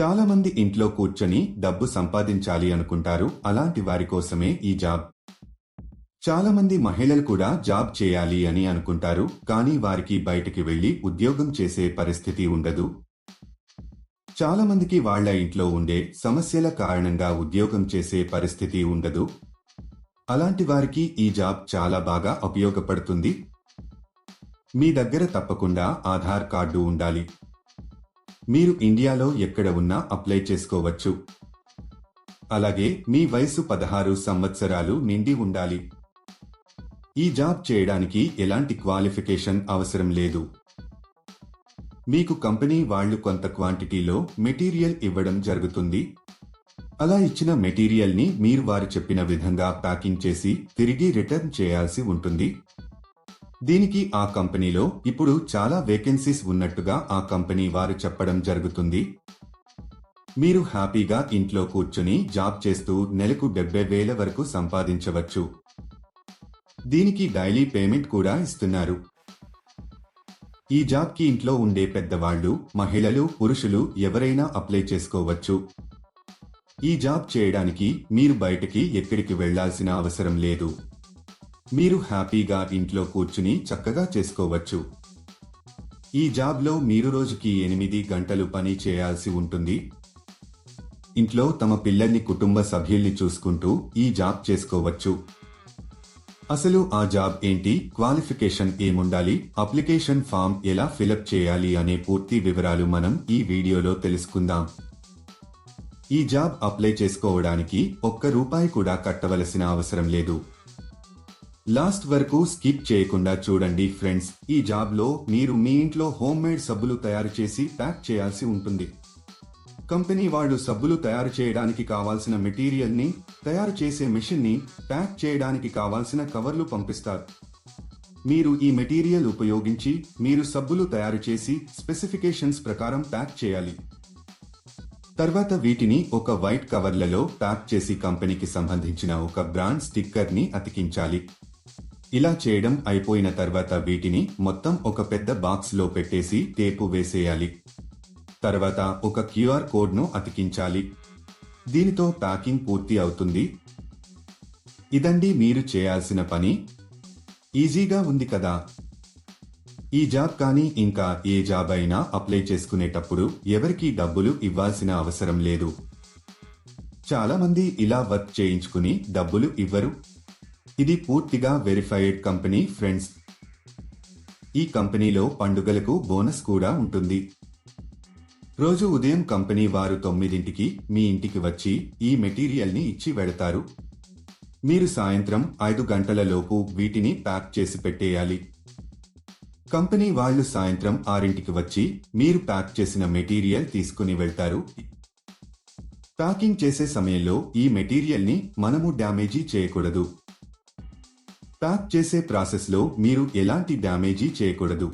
చాలా మంది ఇంట్లో కూర్చొని డబ్బు సంపాదించాలి అనుకుంటారు. అలాంటి వారి కోసమే ఈ జాబ్. చాలా మంది మహిళలు కూడా జాబ్ చేయాలి అని అనుకుంటారు. కానీ వారికి బయటికి వెళ్ళి ఉద్యోగం చేసే పరిస్థితి ఉండదు. చాలా మందికి వాళ్ళ ఇంట్లో ఉండే సమస్యల కారణంగా ఉద్యోగం చేసే పరిస్థితి ఉండదు. అలాంటి వారికి ఈ జాబ్ చాలా బాగా ఉపయోగపడుతుంది. మీ దగ్గర తప్పకుండా ఆధార్ కార్డు ఉండాలి. మీరు ఇండియాలో ఎక్కడ ఉన్నా అప్లై చేసుకోవచ్చు. అలాగే మీ వయసు పదహారు సంవత్సరాలు నిండి ఉండాలి. ఈ జాబ్ చేయడానికి ఎలాంటి క్వాలిఫికేషన్ అవసరం లేదు. మీకు కంపెనీ వాళ్ళు కొంత క్వాంటిటీలో మెటీరియల్ ఇవ్వడం జరుగుతుంది. అలా ఇచ్చిన మెటీరియల్ని మీరు వారు చెప్పిన విధంగా ప్యాకింగ్ చేసి తిరిగి రిటర్న్ చేయాల్సి ఉంటుంది. దీనికి ఆ కంపెనీలో ఇప్పుడు చాలా వేకెన్సీస్ ఉన్నట్టుగా ఆ కంపెనీ వారు చెప్పడం జరుగుతుంది. మీరు హ్యాపీగా ఇంట్లో కూర్చుని జాబ్ చేస్తూ నెలకు డెబ్బై వేల వరకు సంపాదించవచ్చు. దీనికి డైలీ పేమెంట్ కూడా ఇస్తున్నారు. ఈ జాబ్కి ఇంట్లో ఉండే పెద్దవాళ్ళు మహిళలు పురుషులు ఎవరైనా అప్లై చేసుకోవచ్చు. ఈ జాబ్ చేయడానికి మీరు బయటకి ఎక్కడికి వెళ్ళాల్సిన అవసరం లేదు. మీరు హ్యాపీగా ఇంట్లో కూర్చుని చక్కగా చేసుకోవచ్చు. ఈ జాబ్లో మీరు రోజుకి ఎనిమిది గంటలు పని చేయాల్సి ఉంటుంది. ఇంట్లో తమ పిల్లల్ని కుటుంబ సభ్యుల్ని చూసుకుంటూ ఈ జాబ్ చేసుకోవచ్చు. అసలు ఆ జాబ్ ఏంటి? క్వాలిఫికేషన్ ఏముండాలి? అప్లికేషన్ ఫామ్ ఎలా ఫిలప్ చేయాలి అనే పూర్తి వివరాలు మనం ఈ వీడియోలో తెలుసుకుందాం. ఈ జాబ్ అప్లై చేసుకోవడానికి ఒక్క రూపాయి కూడా కట్టవలసిన అవసరం లేదు. లాస్ట్ వరకు స్కిప్ చేయకుండా చూడండి ఫ్రెండ్స్. ఈ జాబ్లో మీరు మీ ఇంట్లో హోమ్ మేడ్ సబ్బులు తయారు చేసి ప్యాక్ చేయాల్సి ఉంటుంది. కంపెనీ వాళ్ళు సబ్బులు తయారు చేయడానికి కావాల్సిన మెటీరియల్ని తయారు చేసే మెషిన్ని ప్యాక్ చేయడానికి కావాల్సిన కవర్లు పంపిస్తారు. మీరు ఈ మెటీరియల్ ఉపయోగించి మీరు సబ్బులు తయారు చేసి స్పెసిఫికేషన్స్ ప్రకారం ప్యాక్ చేయాలి. తర్వాత వీటిని ఒక వైట్ కవర్లలో ప్యాక్ చేసి కంపెనీకి సంబంధించిన ఒక బ్రాండ్ స్టిక్కర్ని అతికించాలి. ఇలా చేయడం అయిపోయిన తర్వాత వీటిని మొత్తం ఒక పెద్ద బాక్స్లో పెట్టేసి టేపు వేసేయాలి. తర్వాత ఒక క్యూఆర్ కోడ్ను అతికించాలి. దీనితో ప్యాకింగ్ పూర్తి అవుతుంది. ఇదండి మీరు చేయాల్సిన పని. ఈజీగా ఉంది కదా. ఈ జాబ్ కానీ ఇంకా ఏ జాబ్ అయినా అప్లై చేసుకునేటప్పుడు ఎవరికీ డబ్బులు ఇవ్వాల్సిన అవసరం లేదు. చాలామంది ఇలా వర్క్ చేయించుకుని డబ్బులు ఇవ్వరు. ఇది పూర్తిగా వెరిఫైడ్ కంపెనీ ఫ్రెండ్స్ ఈ కంపెనీలో పండుగలకు బోనస్ కూడా ఉంటుంది. రోజు ఉదయం కంపెనీ వారు తొమ్మిదింటికి మీ ఇంటికి వచ్చి ఈ మెటీరియల్ని ఇచ్చి వెడతారు. మీరు సాయంత్రం ఐదు గంటల లోపు వీటిని ప్యాక్ చేసి పెట్టేయాలి. కంపెనీ వాళ్ళు సాయంత్రం ఆరింటికి వచ్చి మీరు ప్యాక్ చేసిన మెటీరియల్ తీసుకుని వెళ్తారు. ప్యాకింగ్ చేసే సమయంలో ఈ మెటీరియల్ని మనము డ్యామేజీ చేయకూడదు. ప్యాక్ చేసే ప్రాసెస్లో మీరు ఎలాంటి డ్యామేజీ చేయకూడదు.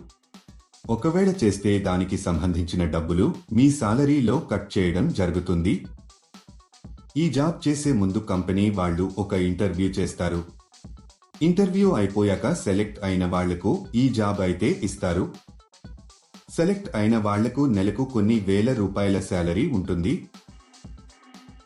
ఒకవేళ చేస్తే దానికి సంబంధించిన డబ్బులు మీ సాలరీలో కట్ చేయడం జరుగుతుంది. ఈ జాబ్ చేసే ముందు కంపెనీ వాళ్ళు ఒక ఇంటర్వ్యూ చేస్తారు. ఇంటర్వ్యూ అయిపోయాక సెలెక్ట్ అయిన వాళ్ళకు ఈ జాబ్ అయితే ఇస్తారు. సెలెక్ట్ అయిన వాళ్ళకు నెలకు కొన్ని వేల రూపాయల శాలరీ ఉంటుంది.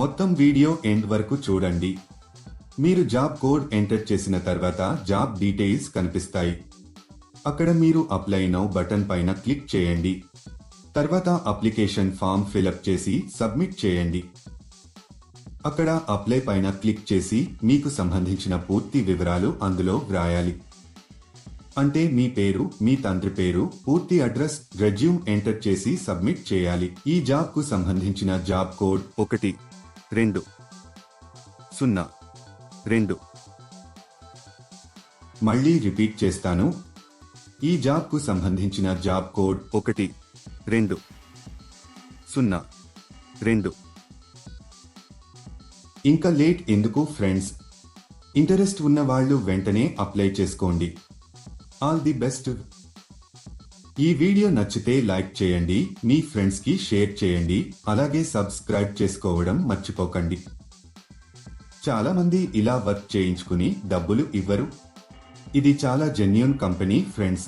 మొత్తం వీడియో ఎండ్ వరకు చూడండి. మీరు జాబ్ కోడ్ ఎంటర్ చేసిన తర్వాత జాబ్ డీటెయిల్స్ కనిపిస్తాయి. అక్కడ మీరు అప్లై నౌ బటన్ పైన క్లిక్ చేయండి. తర్వాత అప్లికేషన్ ఫామ్ ఫిలప్ చేసి సబ్మిట్ చేయండి. అక్కడ అప్లై పైన క్లిక్ చేసి మీకు సంబంధించిన పూర్తి వివరాలు అందులో వ్రాయాలి. అంటే మీ పేరు మీ తండ్రి పేరు పూర్తి అడ్రస్ రెజ్యూమ్ ఎంటర్ చేసి సబ్మిట్ చేయాలి. ఈ జాబ్కు సంబంధించిన జాబ్ కోడ్ ఒకటి. రెండు. సున్నా. రెండు. మళ్ళీ రిపీట్ చేస్తాను. ఈ జాబ్కు సంబంధించిన జాబ్ కోడ్ ఒకటి రెండు. సున్నా. రెండు. ఇంకా లేట్ ఎందుకు ఫ్రెండ్స్? ఇంటరెస్ట్ ఉన్న వాళ్ళు వెంటనే అప్లై చేసుకోండి. All the best. ఈ వీడియో నచ్చితే లైక్ చేయండి మీ ఫ్రెండ్స్కి షేర్ చేయండి అలాగే సబ్స్క్రైబ్ చేసుకోవడం మర్చిపోకండి. చాలా మంది ఇలా వర్క్ చేయించుకుని డబ్బులు ఇవ్వరు. ఇది చాలా జెన్యున్ కంపెనీ ఫ్రెండ్స్